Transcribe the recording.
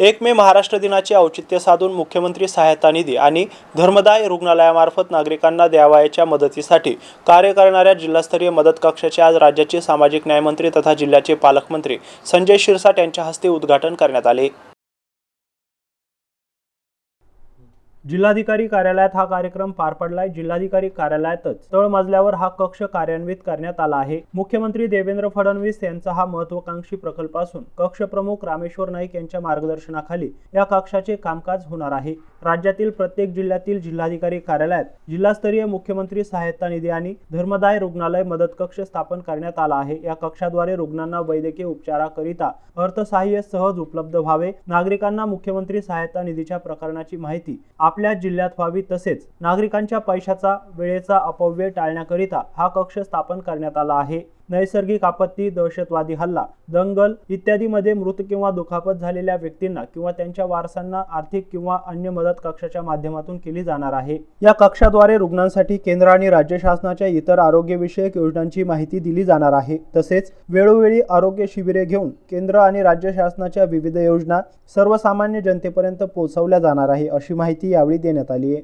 एक मे महाराष्ट्र दिनाचे औचित्य साधून मुख्यमंत्री सहायता निधी आणि धर्मदाय रुग्णालयामार्फत नागरिकांना द्यावयाच्या मदतीसाठी कार्य करणाऱ्या जिल्हास्तरीय मदत कक्षाचे आज राज्याचे सामाजिक न्यायमंत्री तथा जिल्ह्याचे पालकमंत्री संजय शिरसाट यांच्या हस्ते उद्घाटन करण्यात आले. जिल्हाधिकारी कार्यालयात हा कार्यक्रम पार पडलाय. जिल्हाधिकारी कार्यालयातच तळमजल्यावर हा कक्ष कार्यान्वित करण्यात आला आहे. मुख्यमंत्री देवेंद्र फडणवीस यांचा हा महत्वाकांक्षी प्रकल्प असून कक्ष प्रमुख रामेश्वर नाईक यांच्या मार्गदर्शनाखाली या कक्षाचे कामकाज होणार आहे. राज्यातील प्रत्येक जिल्ह्यातील जिल्हाधिकारी कार्यालयात जिल्हास्तरीय मुख्यमंत्री सहायता निधी आणि धर्मदाय रुग्णालय मदत कक्ष स्थापन करण्यात आला आहे. या कक्षाद्वारे रुग्णांना वैद्यकीय उपचाराकरिता अर्थसहाय्य सहज उपलब्ध व्हावे. नागरिकांना मुख्यमंत्री सहायता निधीच्या प्रकरणाची माहिती आपल्या जिल्ह्यात व्हावी तसेच नागरिकांच्या पैशाचा वेळेचा अपव्यय टाळण्याकरिता हा कक्ष स्थापन करण्यात आला आहे. नैसर्गिक आपत्ती दहशतवादी हल्ला दंगल इत्यादीमध्ये मृत किंवा दुखापत झालेल्या व्यक्तींना किंवा त्यांच्या वारसांना आर्थिक किंवा अन्य मदत कक्षाच्या माध्यमातून केली जाणार आहे. या कक्षाद्वारे रुग्णांसाठी केंद्र आणि राज्य शासनाच्या इतर आरोग्यविषयक योजनांची माहिती दिली जाणार आहे. तसेच वेळोवेळी आरोग्य शिबिरे घेऊन केंद्र आणि राज्य शासनाच्या विविध योजना सर्वसामान्य जनतेपर्यंत पोहोचवल्या जाणार आहे अशी माहिती यावेळी देण्यात आली आहे.